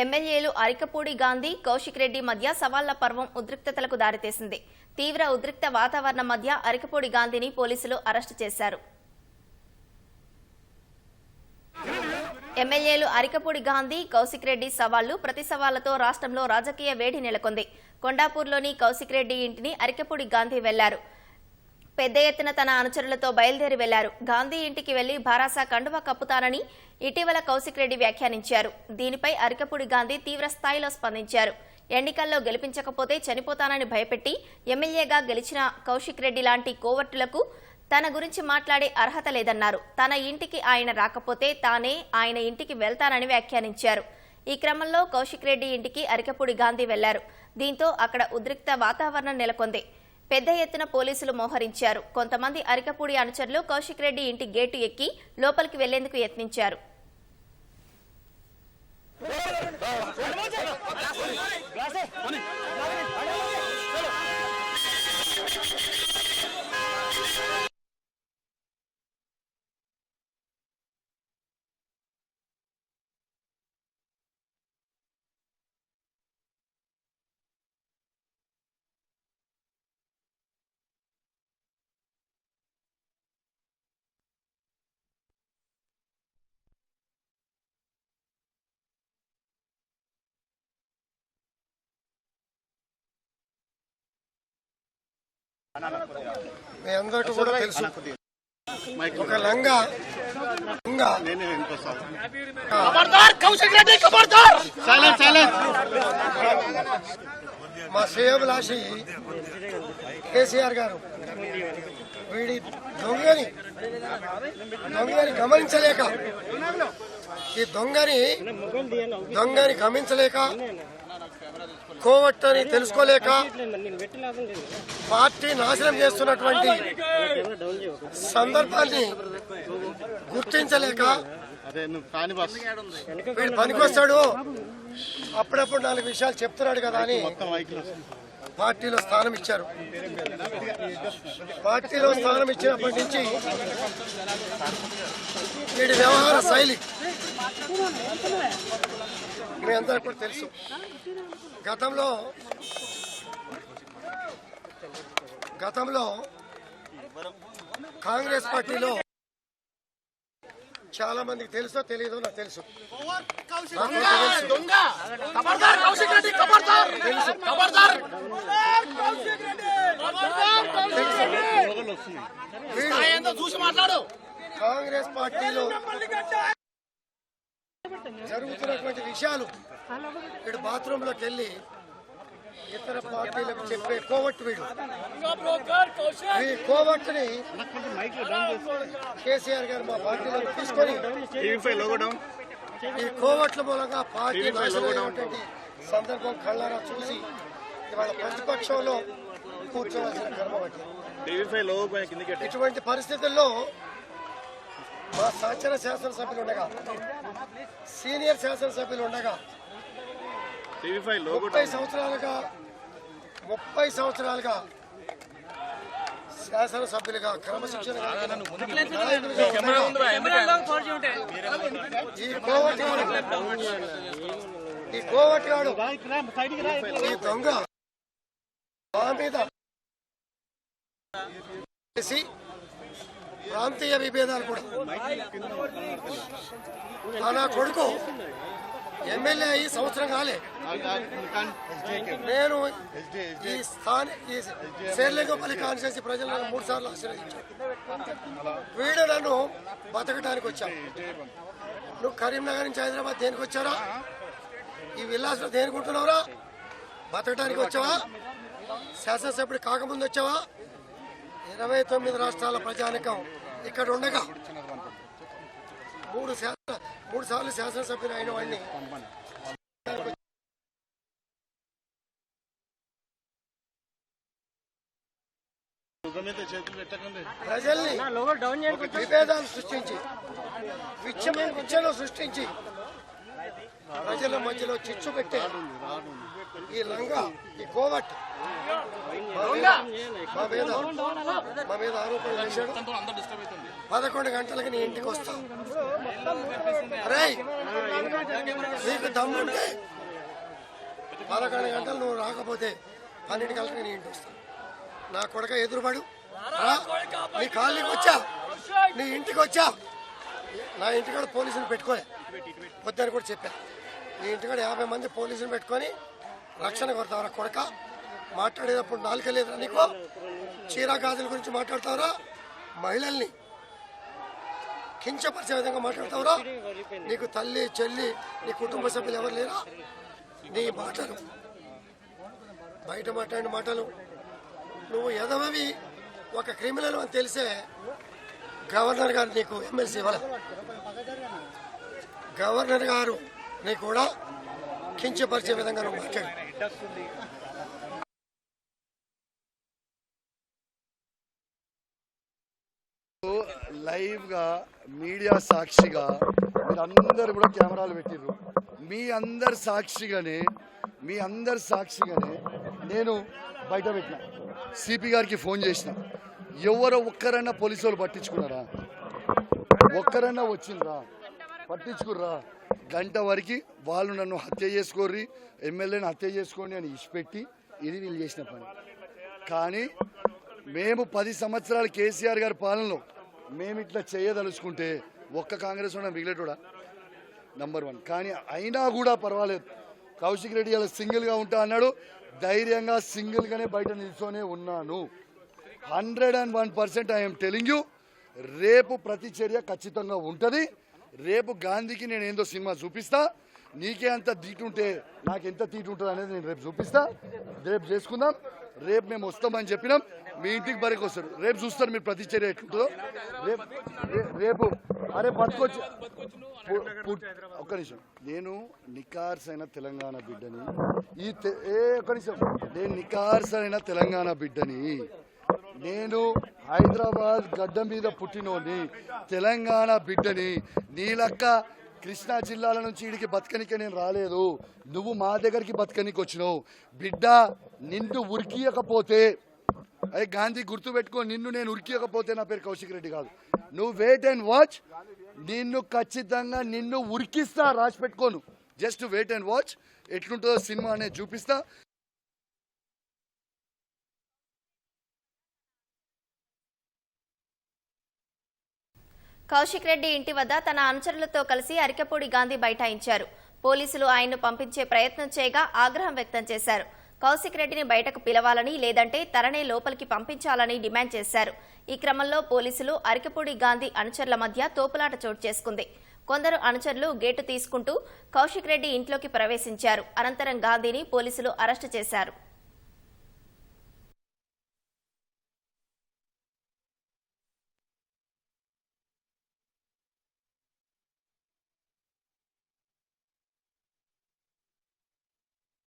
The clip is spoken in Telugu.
ఎమ్మెల్యేలు అరికపూడి గాంధీ కౌశిక్ రెడ్డి మధ్య సవాళ్ళ పర్వం ఉద్రిక్తతలకు దారితీసింది. తీవ్ర ఉద్రిక్త వాతావరణం మధ్య అరికపూడి గాంధీని పోలీసులు అరెస్టు చేశారు. ఎమ్మెల్యేలు అరికపూడి గాంధీ కౌశిక్ రెడ్డి సవాళ్ళు ప్రతి సవాళ్ళతో రాష్ట్రంలో రాజకీయ వేడి నెలకొంది. కొండాపూర్లోని కౌశిక్ రెడ్డి ఇంటిని అరికపూడి గాంధీ వెళ్ళారు. పెద్ద ఎత్తున తన అనుచరులతో బయలుదేరి వెళ్ళారు. గాంధీ ఇంటికి వెళ్ళి భారాసా కండువా కప్పుతానని ఇటీవల కౌశిక్ రెడ్డి వ్యాఖ్యానించారు. దీనిపై అరికపూడి గాంధీ తీవ్ర స్థాయిలో స్పందించారు. ఎన్నికల్లో గెలిపించకపోతే చనిపోతానని భయపెట్టి ఎమ్మెల్యేగా గెలిచిన కౌశిక్ రెడ్డి లాంటి కోవర్టులకు తన గురించి మాట్లాడే అర్హత లేదన్నారు. తన ఇంటికి ఆయన రాకపోతే తానే ఆయన ఇంటికి వెళ్తానని వ్యాఖ్యానించారు. ఈ క్రమంలో కౌశిక్ రెడ్డి ఇంటికి అరికపూడి గాంధీ వెళ్ళారు. దీంతో అక్కడ ఉద్రిక్త వాతావరణం నెలకొంది. పెద్ద ఎత్తున పోలీసులు మోహరించారు కొంతమంది అరికపూడి అనుచరులు కౌశిక్ రెడ్డి ఇంటి గేటు ఎక్కి లోపలికి వెళ్ళేందుకు యత్నించారు మీ అందరికీ కూడా తెలుసు. ఒక లంగా మా సీఎం రాసి కేసీఆర్ గారు వీడి దొంగని దొంగని గమనించలేక ఈ దొంగని దొంగని గమనించలేక కోవట్టని తెలుసుకోలేక పార్టీ నాశనం చేస్తున్నటువంటి సందర్భాన్ని గుర్తించలేక అదే వీడు పనికొస్తాడు. అప్పుడప్పుడు నాలుగు విషయాలు చెప్తున్నాడు కదా అని పార్టీలో స్థానం ఇచ్చారు. పార్టీలో స్థానం ఇచ్చినప్పటి నుంచి వీడి వ్యవహార శైలి మీ అందరికి కూడా తెలుసు. గతంలో గతంలో కాంగ్రెస్ పార్టీలో చాలా మందికి తెలుసో తెలియదో నాకు తెలుసు. నాకు కొంత జరుగుతున్నటువంటి విషయాలు. వీడు బాత్రూమ్లోకి వెళ్ళి ఇతర పార్టీలకు చెప్పే కోవట్టు వీడు. ఈ కోవట్టుని కేసీఆర్ గారు మా పార్టీలో తీసుకొని ఈ కోవట్ల మూలంగా పార్టీ నాశనమైనటువంటి సందర్భం కళ్ళారా చూసి ఇవాళ ప్రతిపక్షంలో కూర్చోవలసిన కర్మ. ఇటువంటి పరిస్థితుల్లో మా సహచర శాసనసభ్యులు ఉండగా సీనియర్ శాసనసభ్యులు ఉండగా ముప్పై సంవత్సరాలుగా ముప్పై సంవత్సరాలుగా శాసనసభ్యులుగా క్రమశిక్షణ ఈ ఈ ఈ దొంగ మా మీద ప్రాంతీయ విభేదాలు కూడా. నా కొడుకు ఎమ్మెల్యే అయ్యి సంవత్సరం కాలే. నేను ఈ స్థాని ఈ శేర్లింగపల్లి కాన్స్టిట్యూన్సీ ప్రజలు నన్ను మూడు సార్లు ఆశీర్వదించాను వీడు నన్ను బతకడానికి వచ్చాను నువ్వు కరీంనగర్ నుంచి హైదరాబాద్ దేనికి వచ్చారా? ఈ విల్లాస్లో దేనికి ఉంటున్నావురా? బతకడానికి వచ్చావా? శాసనసభ్యుడు కాకముందు వచ్చావా? ఇరవై తొమ్మిది రాష్ట్రాల ప్రజానికం ఇక్కడ ఉండగా మూడు శాసన మూడు సార్లు శాసనసభ్యులు అయిన వాడిని ప్రజల్ని విభేదాలు సృష్టించి విచ్చమైన విచ్చలు సృష్టించి ప్రజల మధ్యలో చిచ్చు పెట్టే ఈ లంగా ఈ కోవట్ మా మీద మా ఆరోపణలు చేశాడు. పదకొండు గంటలకి నీ ఇంటికి వస్తాం. రేయ్! నీకు దమ్ముంటే పదకొండు గంటలు నువ్వు రాకపోతే పన్నెండు గంటలకు నేను ఇంటి వస్తాను నా కొడక ఎదురుపడు. నీ కాలనీకి వచ్చా? నీ ఇంటికి వచ్చా? నా ఇంటికాడ పోలీసులు పెట్టుకోలే. పొద్దున కూడా చెప్పా. నీ ఇంటికాడ యాభై మంది పోలీసులు పెట్టుకొని రక్షణ కొడతావు కొడక? మాట్లాడేటప్పుడు నాలుక లేదురా నీకు? చీరా గాజుల గురించి మాట్లాడతావురా? మహిళల్ని కించపరిచే విధంగా మాట్లాడతావురా? నీకు తల్లి చెల్లి నీ కుటుంబ సభ్యులు ఎవరు లేరా? నీ మాటలు. బయట మాట్లాడిన మాటలు. నువ్వు ఎదవవి ఒక క్రిమినల్ అని తెలిసే గవర్నర్ గారు నీకు ఎమ్మెల్సీ ఇవ్వాలి. గవర్నర్ గారు నీకు కూడా కించపరిచే విధంగా నువ్వు మాట్లాడు. లైవ్గా మీడియా సాక్షిగా మీరందరూ కూడా కెమెరాలు పెట్టిర్రు. మీ అందరి సాక్షిగానే మీ అందరి సాక్షిగానే నేను బయట పెట్టిన. సిపి గారికి ఫోన్ చేసిన. ఎవరో ఒక్కరన్నా పోలీసు వాళ్ళు పట్టించుకున్నారా? ఒక్కరన్నా వచ్చిండ్రా? పట్టించుకుర్రా? గంట వరకు వాళ్ళు నన్ను హత్య చేసుకోర్రి ఎమ్మెల్యేని హత్య చేసుకోండి అని ఇచ్చిపెట్టి ఇది వీళ్ళు చేసిన పని. కానీ మేము పది సంవత్సరాలు కేసీఆర్ గారి పాలనలో మేము ఇట్లా చేయదలుచుకుంటే ఒక్క కాంగ్రెస్ ఉన్న మిగిలేటోడా? నంబర్ వన్ కానీ అయినా కూడా పర్వాలేదు. కౌశిక్ రెడ్డి అలా సింగిల్గా ఉంటా అన్నాడు. ధైర్యంగా సింగిల్గానే బయట నిల్చొనే ఉన్నాను. Hundred and one percent I'm telling you రేపు ప్రతి చర్య ఖచ్చితంగా ఉంటుంది. రేపు గాంధీకి నేను ఏందో సినిమా చూపిస్తా. నీకే అంత తీటుంటే నాకు ఎంత తీటు ఉంటుంది అనేది నేను రేపు చూపిస్తా. రేపు చేసుకుందాం. రేపు మేము వస్తామని చెప్పినాం. మీ ఇంటికి బరికి వస్తారు. రేపు చూస్తారు మీరు ప్రతి చర్య ఎట్లుంటుందో. రేపు రేపు అరే బతుకొచ్చి. ఒక్క నిమిషం. నేను నికార్స్ అయిన తెలంగాణ బిడ్డని. ఈ తె- ఏ ఒక్క నిమిషం. నేను నికార్స్ అయిన తెలంగాణ బిడ్డని. నేను హైదరాబాద్ గడ్డ మీద పుట్టినోని తెలంగాణ బిడ్డని. నీలక్క కృష్ణా జిల్లాల నుంచి ఇడికి బతకనికే నేను రాలేదు. నువ్వు మా దగ్గరికి బతకనికి వచ్చినావు బిడ్డ నిండు ఉరికియకపోతే అదే గాంధీ గుర్తు పెట్టుకో నిన్ను నేను ఉరికియకపోతే నా పేరు కౌశిక్ రెడ్డి కాదు. నువ్వు వెయిట్ అండ్ వాచ్ నిన్ను ఖచ్చితంగా నిన్ను ఉరికిస్తా రాసి పెట్టుకోను. జస్ట్ వెయిట్ అండ్ వాచ్ ఎట్లుంటుందో సినిమా అనేది చూపిస్తా. కౌశిక్ రెడ్డి ఇంటి వద్ద తన అనుచరులతో కలిసి అరికపూడి గాంధీ బైఠాయించారు. పోలీసులు ఆయన్ను పంపించే ప్రయత్నం చేయగా ఆగ్రహం వ్యక్తం చేశారు. కౌశిక్ రెడ్డిని బయటకు పిలవాలని లేదంటే తరణే లోపలికి పంపించాలని డిమాండ్ చేశారు. ఈ క్రమంలో పోలీసులు అరికపూడి గాంధీ అనుచరుల మధ్య తోపులాట చోటు చేసుకుంది. కొందరు అనుచరులు గేటు తీసుకుంటూ కౌశిక్ రెడ్డి ఇంట్లోకి ప్రవేశించారు. అనంతరం గాంధీని పోలీసులు అరెస్టు చేశారు.